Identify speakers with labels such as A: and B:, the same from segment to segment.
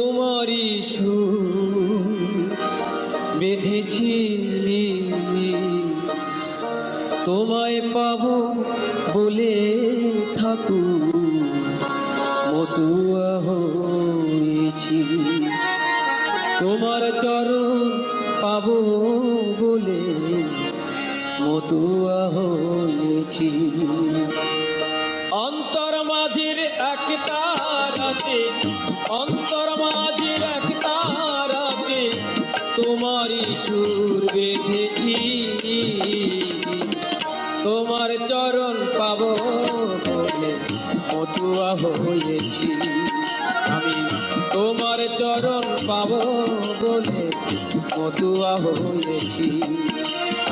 A: রাতে তোমারই সুর বেঁধেছি তোমায় পাবো বলে থাকু মতুয়া হয়েছি। তোমার চরণ পাবো বলে মতুয়া হয়েছি। অন্তর মাঝের এক তারাতে অন্তর বেঁধেছি তোমার চরণ পাব বলে মতুয়া হয়েছি। আমি তোমার চরণ পাব বলে মতুয়া হয়েছি।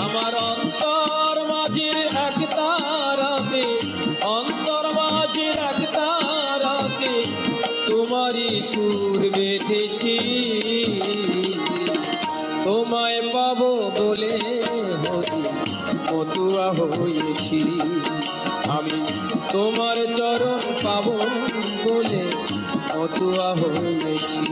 A: আমার অন্তর তোমার চরণ পাবো বলে অতুয়া হয়েছি।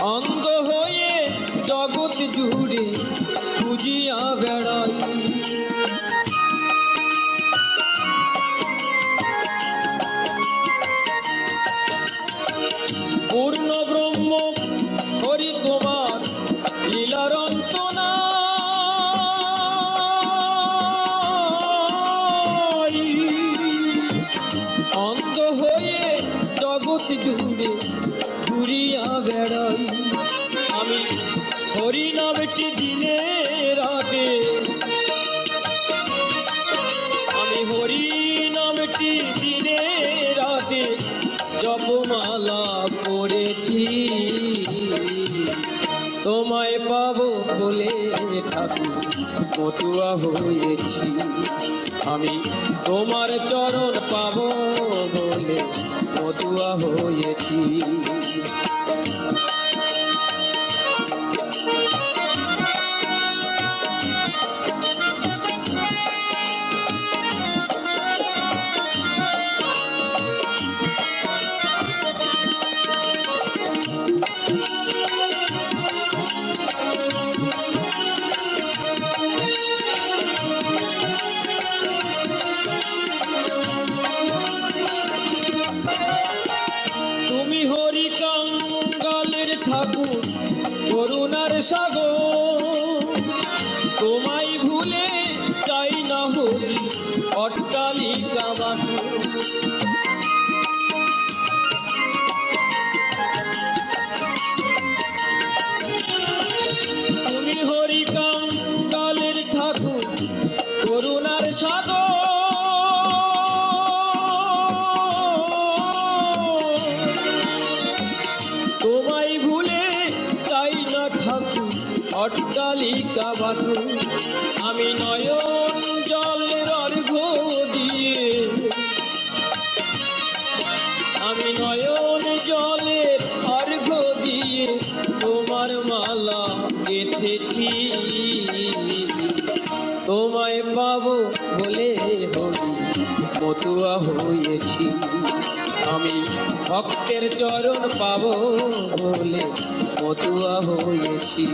A: On মতুয়া হয়েছি। আমি তোমার চরণ পাবো বলে পটুয়া হয়েছি। অট্টালিকা বাসু আমি নয়ন জলের অর্ঘ দিয়ে, আমি নয়ন জলের অর্ঘ দিয়ে তোমার মালা গেথেছি। তোমায় পাবো বলে মতুয়া হয়েছি। আমি ভক্তের চরণ পাবো বলে মতুয়া হয়েছি।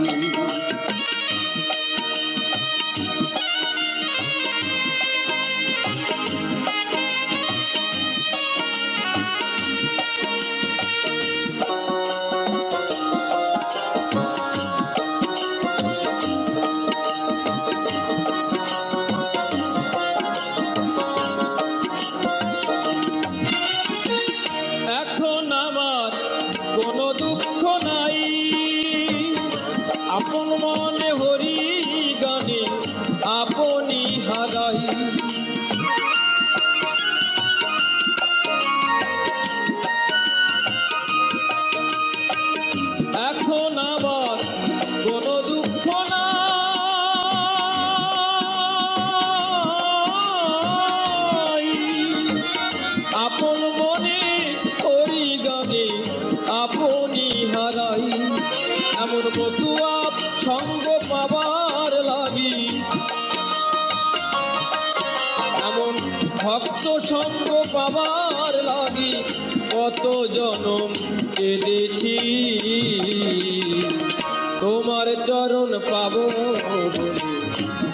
A: তোমার চরণ পাবো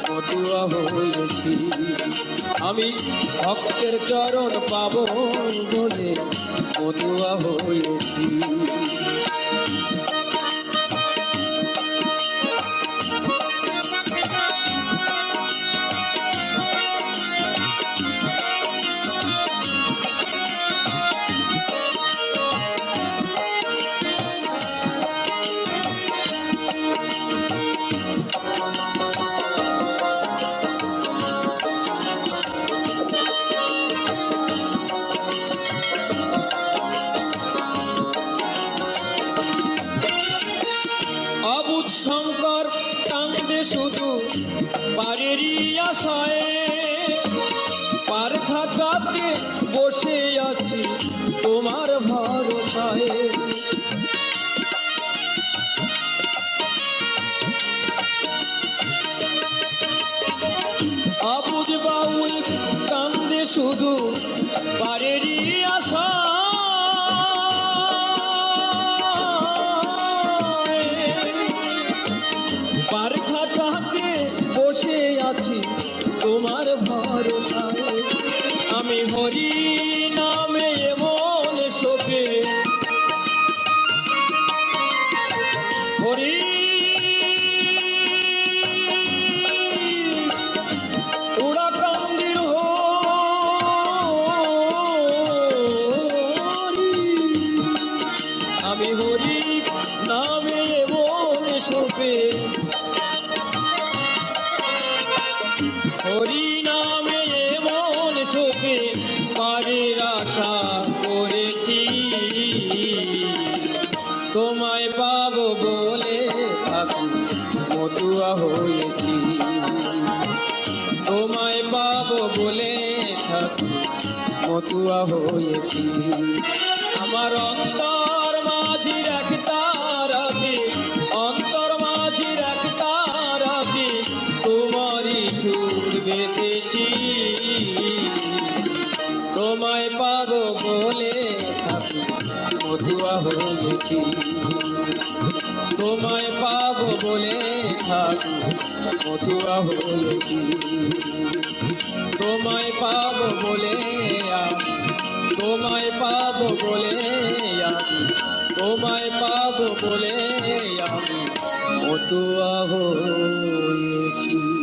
A: পটুয়া হয়েছি। আমি ভক্তের চরণ পাবো বলে পটুয়া হয়েছি। আশায় পার খাটাতে বসে আছি তোমার ভরসায়। অবুধ বাউল কান্দে শুধু পারেরই আছি তোমার ভরসায় আমি হরি। পাবো বলে থাকি মতুয়া হয়েছি। তোমায় পাবো বলে থাকি মতুয়া হয়েছি। আমার অন্তর মাঝির এক তারাতে অন্তর মাঝির এক তারাতে তোমারই সুর বেঁধেছি। তোমায় পাবো বলে মধুয়া হয়েছি। তোমায় পাবো বলে থাকি মধুয়া হয়েছি তোমায় পাবো বলে তোমায় পাবো বলে তোমায় পাবো বলে আমি হয়েছি।